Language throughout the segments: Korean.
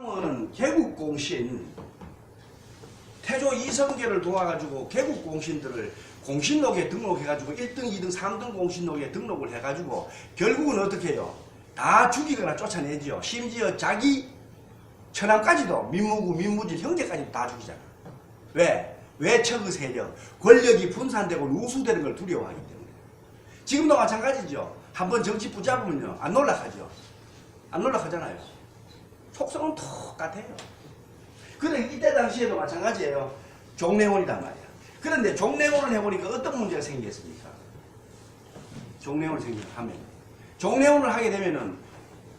은 개국공신 태조 이성계를 도와가지고 개국공신들을 공신록에 등록해가지고 1등, 2등, 3등 공신록에 등록을 해가지고 결국은 어떻게 해요? 다 죽이거나 쫓아내죠. 심지어 자기 처남까지도 민무구, 민무진 형제까지도 다 죽이잖아. 왜? 왜 척의 세력, 권력이 분산되고 누수되는 걸 두려워하기 때문에. 지금도 마찬가지죠. 한번 정치 붙잡으면요. 안 놀락하죠. 안 놀락하잖아요. 속성은 똑같아요. 그래 이때 당시에도 마찬가지예요. 종래원이단 말이야. 그런데 종래원을 해보니까 어떤 문제가 생겼습니까? 종래원을 생기면 종래원을 하게 되면은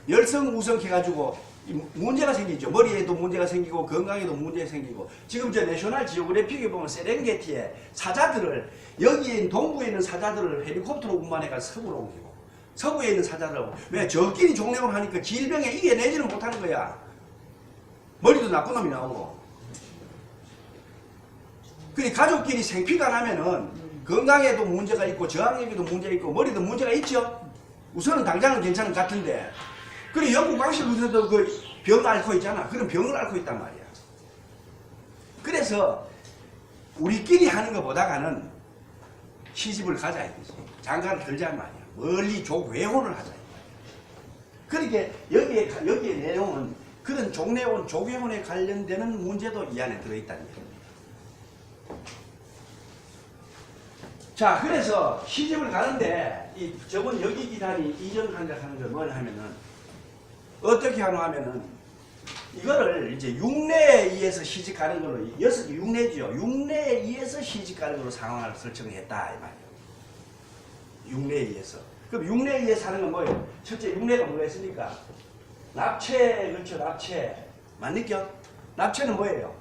열성 우성 해가지고 이 문제가 생기죠. 머리에도 문제가 생기고 건강에도 문제가 생기고 지금 저 내셔널 지오그래픽에 보면 세렝게티에 사자들을 여기에 동부에 있는 사자들을 헬리콥터로 운반해가 서부로 옮기고 서부에 있는 사자들 왜 저끼리 종래원 하니까 질병에 이겨내지는 못하는 거야. 머리도 나쁜 놈이 나오고. 그래 가족끼리 생피가 나면은 건강에도 문제가 있고 저항력에도 문제가 있고 머리도 문제가 있죠. 우선은 당장은 괜찮은 것 같은데. 그래 영국 왕실 우선도 그 병을 앓고 있잖아. 그런 병을 앓고 있단 말이야. 그래서 우리끼리 하는 것보다가는 시집을 가자 이거지. 장가를 들자 말이야. 멀리 족외혼을 하자. 그러니까 여기에 여기에 내용은 그런 종래혼, 조계혼에 관련되는 문제도 이 안에 들어있다는 얘기입니다. 자, 그래서 시집을 가는데 이 저번 여기 기단이 이전 한작하는 걸 뭐냐 하면은 어떻게 하노 하면은 이거를 이제 육내에 의해서 시집 가는 걸로 여섯 개 육내죠. 육내에 의해서 시집 가는 걸로 상황을 설정했다 이 말이에요. 육내에 의해서. 그럼 육내에 의해서 하는 건 뭐예요? 첫째 육내가 뭐가 있습니까? 납체 그렇죠 납체 맞니까? 납체는 뭐예요?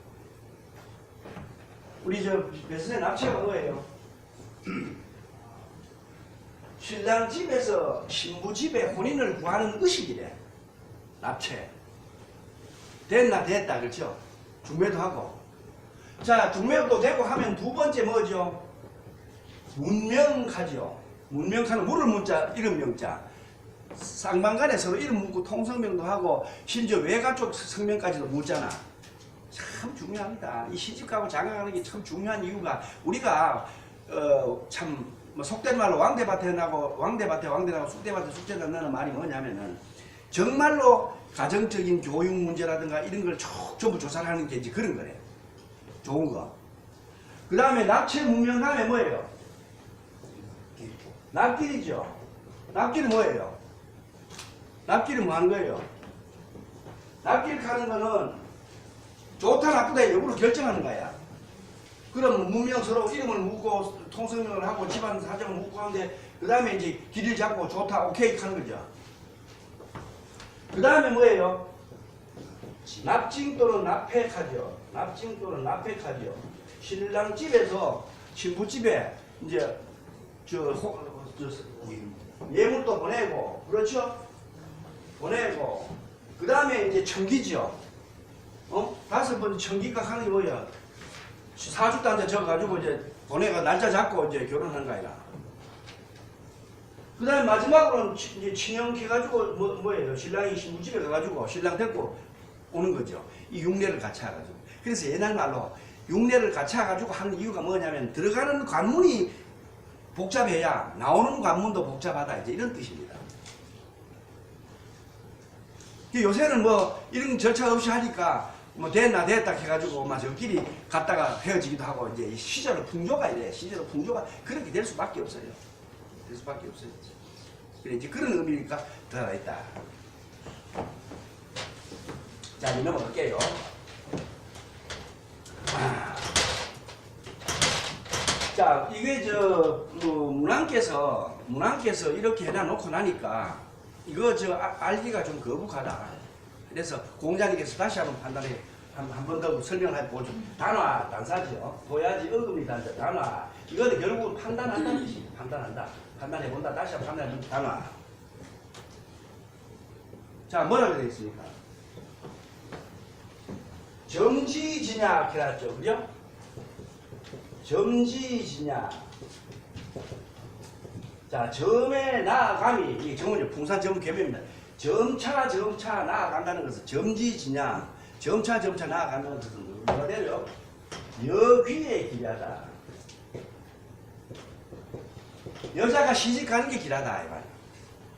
우리 저 배선생 납체가 뭐예요? 신랑 집에서 신부 집에 혼인을 구하는 의식이래 납체 됐나 됐다 그렇죠? 중매도 하고 자 중매도 되고 하면 두 번째 뭐죠? 문명하죠 문명하는 물을 문자 이름 명자 쌍방간에 서로 이름 묻고 통성명도 하고 심지어 외가 쪽 성명까지도 묻잖아. 참 중요합니다. 이 시집가고 장가가는 게 참 중요한 이유가 우리가 어, 참 뭐 속된 말로 왕대밭에 나고 왕대밭에 왕대 나고 쑥대밭에 쑥대 난다는 말이 뭐냐면은 정말로 가정적인 교육 문제라든가 이런 걸쭉 전부 조사를 하는 게 이제 그런 거래요. 좋은 거. 그 다음에 납치 문명 다음에 뭐예요? 납길이죠. 납길은 뭐예요? 납길은 뭐 하는 거예요? 납길 가는 거는 좋다 나쁘다 역으로 결정하는 거야. 그럼 문명 서로 이름을 묻고 통성명을 하고 집안 사정을 묻고 하는데 그 다음에 이제 길을 잡고 좋다 오케이 하는 거죠. 그 다음에 뭐예요? 납징 또는 납팩하죠. 납징 또는 납팩하죠. 신랑 집에서 신부 집에 이제 저 예물도 보내고 그렇죠? 보내고 그 다음에 이제 청기죠. 어? 다섯 번 청기가 하는 게 뭐야? 사주단한테 적어가지고 이제 보내가 날짜 잡고 이제 결혼한 거야. 그 다음에 마지막으로는 치- 이제 친형 해가지고 뭐, 뭐예요? 신랑이 신부 집에 가가지고 신랑 데리고 오는 거죠. 이 육례를 같이 해가지고. 그래서 옛날 말로 육례를 같이 해가지고 하는 이유가 뭐냐면 들어가는 관문이 복잡해야 나오는 관문도 복잡하다 이제 이런 뜻입니다. 그 요새는 뭐 이런 절차 없이 하니까 뭐 됐나 됐다 해가지고 막 저끼리 갔다가 헤어지기도 하고 이제 이 시절의 풍조가 이래 시절의 풍조가 그렇게 될 수밖에 없어요. 될 수밖에 없어요. 그래 이제 그런 의미니까 들어가 있다. 자 이제 넘어갈게요. 아. 자 이게 저 뭐, 문왕께서 문왕께서 이렇게 해놔 놓고 나니까 이거 저 아- 알기가 좀 거북하다. 그래서 공자님께서 다시 한번 판단해 한 번 더 설명을 해보죠. 단화 단사죠. 도야지 어금니 단자 단화. 이거는 결국 판단한다는 뜻이 판단한다. 판단해 본다. 다시 한번 판단해 본다. 단화. 자 뭐라고 되어 있습니까? 정지진약 해놨죠. 그죠? 정지진약. 자, 점에 나감이, 이 점은 풍산 점 개념입니다. 점차 점차 나아간다는 것은 점지지냐 점차 점차 나아간다는 것은 뭐가 되려 여귀의 길하다 여자가 시집가는 게 길하다 이 말이야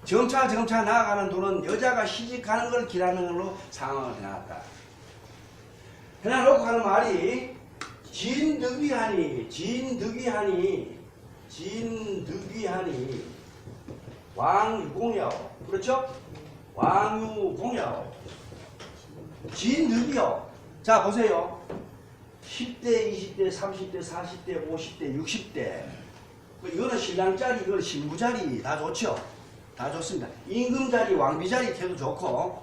점차 점차 나아가는 돈은 여자가 시집가는 걸 길하는 걸로 상황을 해놨다 해놔놓고 하는 말이 진득이하니 진득이하니 진득이하니. 왕유공여 그렇죠? 왕유공여 진득이요. 자 보세요. 10대 20대 30대 40대 50대 60대. 뭐 이거는 신랑짜리 이거는 신부자리. 다 좋죠? 다 좋습니다. 임금자리 왕비자리 태도 좋고.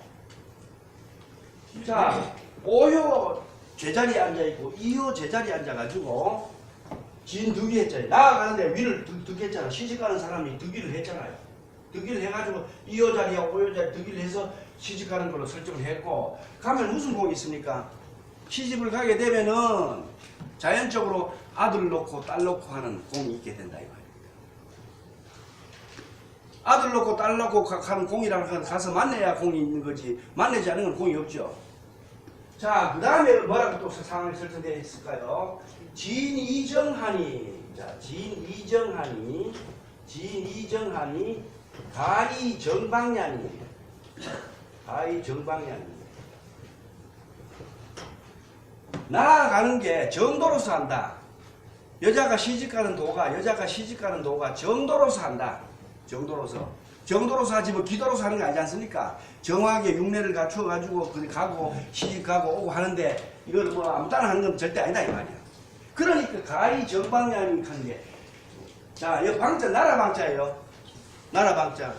자 오효 제자리에 앉아있고 이효 제자리에 앉아가지고 진 득이 했잖아요. 나아가는데 위를 득, 득했잖아. 시집가는 사람이 득위를 했잖아요. 득위를 해가지고 이효 자리와 오효 자리 득위를 해서 시집가는 걸로 설정을 했고 가면 무슨 복이 있습니까? 시집을 가게 되면은 자연적으로 아들 놓고 딸 놓고 하는 공이 있게 된다 이 말이에요. 아들 놓고 딸 놓고 가- 가는 건 가서 만나야 공이 있는 거지 만나지 않은 건 공이 없죠. 자, 그 다음에 뭐라고 또 상황이 설정되어 있을까요? 진이정하니, 자, 진이정하니, 진이정하니, 가이 정방냐니, 가이 정방냐니. 나아가는 게 정도로서 한다. 여자가 시집가는 도가, 여자가 시집가는 도가 정도로서 한다. 정도로서. 정도로서 하지 뭐 기도로서 하는 거 아니지 않습니까? 정확하게 육례를 갖추어 가지고 그 가고 시집 가고 오고 하는데 이걸 뭐 아무 따나 하는 건 절대 아니다 이 말이야. 그러니까 가히 하는 게 자, 이 방자 나라 방자예요. 나라 방자.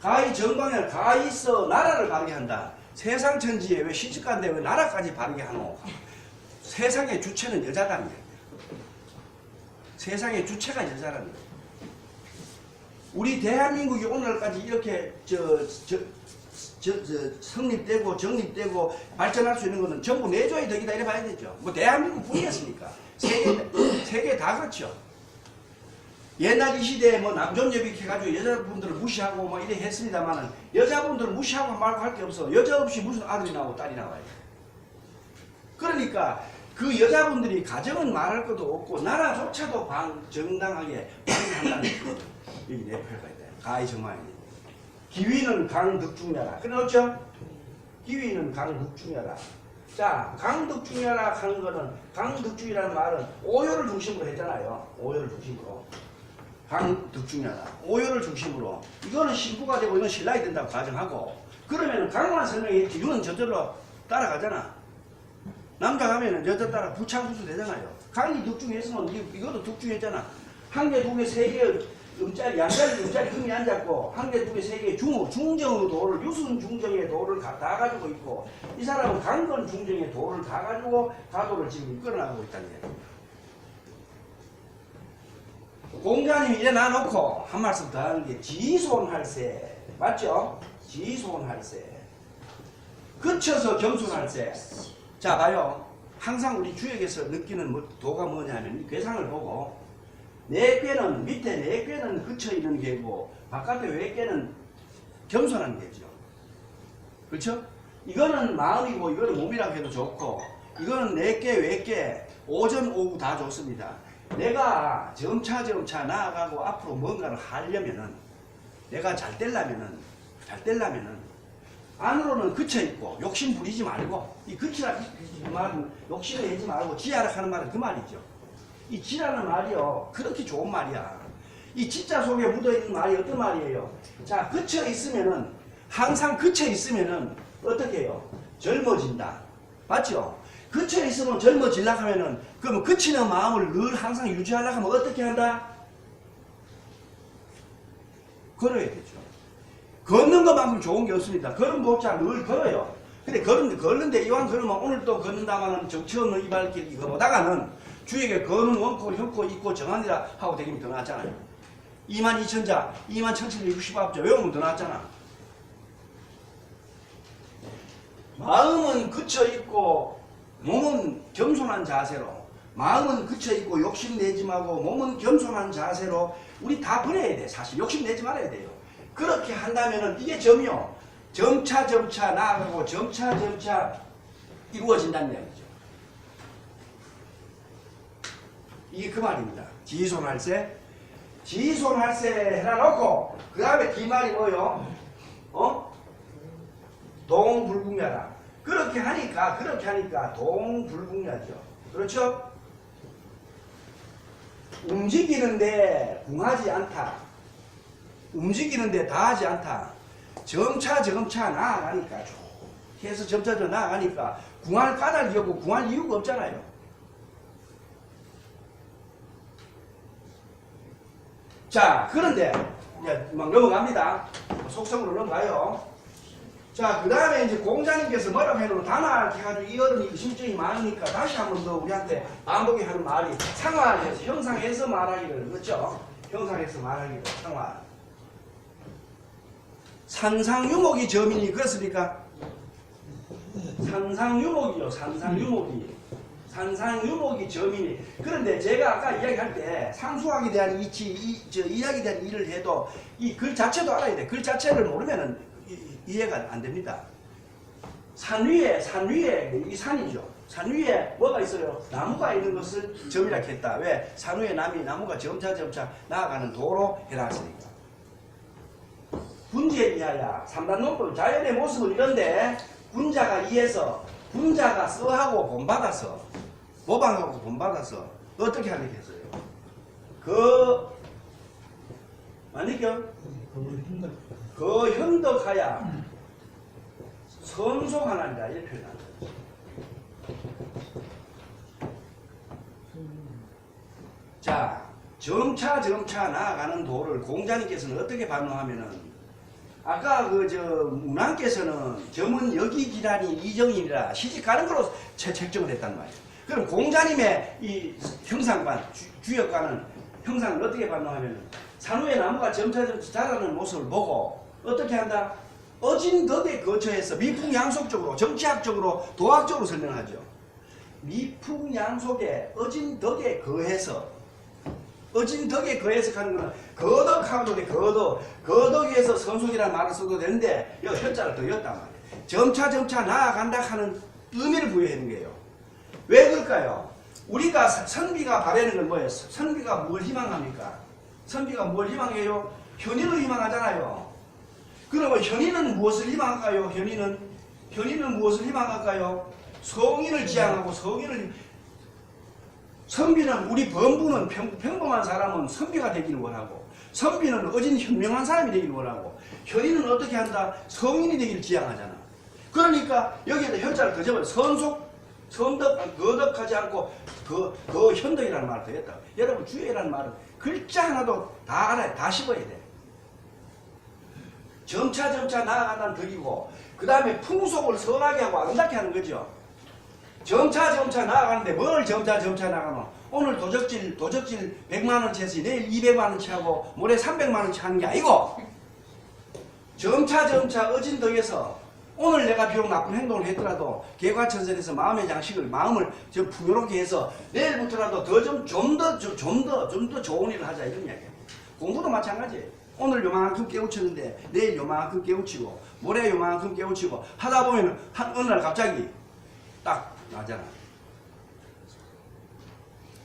가히 정방향 가히서 나라를 바르게 한다. 세상 천지에 왜 시집 간데 왜 나라까지 바르게 하노? 세상의 주체는 여자다는 거야. 세상의 주체가 거야. 우리 대한민국이 오늘까지 이렇게 저, 저, 저, 저 성립되고 정립되고 발전할 수 있는 것은 전부 내조의 덕이다 이래 봐야 되죠. 뭐 대한민국 뿐이었으니까. 세계, 세계 다 그렇죠. 옛날 이 시대에 뭐 남존여비 해가지고 여자분들을 무시하고 뭐 이래 했습니다만은 여자분들을 무시하고 말고 할 게 없어. 여자 없이 무슨 아들이 나오고 딸이 나와요. 그러니까 그 여자분들이 가정은 말할 것도 없고 나라조차도 방, 정당하게 방해한다는 거. 여기 내표가 있다. 가히 정말이. 기위는 강득중야라. 그렇죠? 기위는 강득중야라. 자, 강득중야라 하는 거는 강득중이라는 말은 오요를 중심으로 했잖아요. 오요를 중심으로. 강득중야라. 오요를 중심으로. 이거는 신부가 되고 이건 신랑이 된다고 가정하고 그러면 강만 설명했지. 이거는 저절로 따라가잖아. 남자 가면은 여자 따라 부창부수 되잖아요. 강이 득중했으면 이- 이것도 득중했잖아. 한 개, 두 개, 세 개, 음짜리, 양짜리, 음짜리 금이 앉았고, 한 개, 두 개, 세 개, 중호, 중정의 도를, 유순 중정의 도를 가, 다 가지고 있고, 이 사람은 강건 중정의 도를 다 가지고 가도를 지금 이끌어나가고 있다는 거예요. 공자님이 이래 놔놓고 한 말씀 더 하는 게 지손할세. 맞죠? 지손할세. 그쳐서 겸손할세. 자, 봐요. 항상 우리 주역에서 느끼는 뭐- 도가 뭐냐면 이 괴상을 보고 내 꾀는 밑에 내 꾀는 그쳐 있는 게고 바깥에 외 꾀는 겸손한 게죠. 그렇죠? 이거는 마음이고 이거는 몸이라고 해도 좋고 이거는 내 꾀, 외 꾀, 오전, 오후 다 좋습니다. 내가 점차 점차 나아가고 앞으로 뭔가를 하려면은 내가 잘 되려면은 잘 되려면은 안으로는 그쳐 있고 욕심 부리지 말고 이 그치라 이 말은 욕심을 내지 말고 지하라 하는 말은 그 말이죠. 이 지라는 말이요 그렇게 좋은 말이야. 이 지자 속에 묻어 있는 말이 어떤 말이에요? 자 그쳐 있으면은 항상 그쳐 있으면은 어떻게 해요? 젊어진다. 맞죠? 그쳐 있으면 젊어질라 하면은 그러면 그치는 마음을 늘 항상 유지하려고 하면 어떻게 한다? 걸어야 되죠. 걷는 것만큼 좋은 게 없습니다. 걸음 보자 늘 걸어요. 근데 걸은, 걷는데 이왕 걸으면 오늘 또 걷는다마는 정치 없는 이 발길 이거 보다가는 주에게 거는 원코, 형코, 있고 정하니라 하고 되기면 더 낫잖아요. 2만 2천자, 2만 1760ab자 외우면 더 낫잖아. 마음은 그쳐 있고 몸은 겸손한 자세로 마음은 그쳐 있고 욕심 내지 말고 몸은 겸손한 자세로 우리 다 버려야 돼 사실 욕심 내지 말아야 돼요 그렇게 한다면은 이게 점이요 점차 점차 나아가고 점차 점차 이루어진다는 이야기죠. 이게 그 말입니다. 지손할세. 지손할세 해놔놓고 그 다음에 뒤말이 뭐요? 어? 동불궁야다. 그렇게 하니까 그렇게 하니까 동불궁야죠. 그렇죠? 움직이는데 궁하지 않다. 움직이는데 다하지 않다. 점차 점차 나아가니까 쭉 해서 점차 점 나아가니까 궁할 까닭이 없고 궁할 이유가 없잖아요. 자 그런데 이제 막 넘어갑니다. 속성으로 넘어가요. 자, 그 다음에 이제 공자님께서 뭐라고 해놓은 단화를 해가지고 이 어른이 의심증이 많으니까 다시 한 번 더 우리한테 반복이 하는 말이 상화해서 형상해서 말하기를, 그렇죠? 형상해서 말하기를, 상화. 산상유목이 점이니 그렇습니까? 산상유목이요, 산상유목이. 산상유목이 점이니. 그런데 제가 아까 이야기할 때 상수학에 대한 이치, 이, 저 이야기에 대한 일을 해도 이 글 자체도 알아야 돼. 글 자체를 모르면은 이- 이해가 안 됩니다. 산 위에, 산 위에, 이 산이죠. 산 위에 뭐가 있어요? 나무가 있는 것을 점이라 했다. 왜? 산 위에 남이 나무가 점차 점차 나아가는 도로 해놨으니까. 군지에 비하여 삼단 논법 자연의 모습은 이런데 군자가 이해서 군자가 써하고 본받아서 모방하고 본받아서 어떻게 하게 됐어요? 그 만약에 그 현덕하야 선속하나이다 이렇게 표현한다. 자, 점차 점차 나아가는 도를 공자님께서는 어떻게 반응하면은 아까 그 저 문왕께서는 점은 여기 기란이 이정이라 시집 가는 걸로 채- 책정을 했단 말이에요. 그럼 공자님의 이 형상관 주, 주역관은 형상을 어떻게 반응하면은 산후의 나무가 점차 점차 자라는 모습을 보고 어떻게 한다? 어진 덕에 거처해서 미풍양속적으로 정치학적으로 도학적으로 설명하죠. 미풍양속에 어진 덕에 거해서 어진 덕에 거해서 하는 거는 거덕하면 돼 거덕 거덕에서 선속이라는 말을 써도 되는데 여기 현자를 더 였단 말이에요. 점차 점차 나아간다 하는 의미를 부여하는 거예요. 왜 그 럴까요? 우리가 선- 선비가 바라는 건 뭐예요? 선비가 뭘 희망합니까? 선비가 뭘 희망해요? 현인을 희망하잖아요. 그러면 현인은 무엇을 희망할까요? 현인은 현인은 무엇을 희망할까요? 성인을 지향하고 성인을 선비는 우리 범부는 평, 평범한 사람은 선비가 되기를 원하고 선비는 어진 현명한 사람이 되기를 원하고 현인은 어떻게 한다? 성인이 되기를 지향하잖아. 그러니까 여기에다 현자를 더 접어요. 선속, 선덕, 거덕하지 않고 그, 그 현덕이라는 말을 더했다. 여러분 주의라는 말은 글자 하나도 다 알아야 다 씹어야 돼. 점차 점차 나아간다는 덕이고 그 다음에 풍속을 선하게 하고 아름답게 하는 거죠. 점차 점차 나아가는데 뭘 점차 점차 나가노? 오늘 도적질 도적질 100만 원치에서 내일 200만 원치 하고 모레 300만 원치 하는 게 아니고 점차 점차 어진 덕에서 오늘 내가 비록 나쁜 행동을 했더라도 개과천선에서 마음의 장식을 마음을 좀 풍요롭게 해서 내일부터라도 더 좀 좀 더 좀 더 좀 더 좋은 일을 하자 이런 이야기예요. 공부도 마찬가지예요. 오늘 요만큼 깨우쳤는데 내일 요만큼 깨우치고 모레 요만큼 깨우치고 하다 보면 한 어느 날 갑자기 딱 나잖아.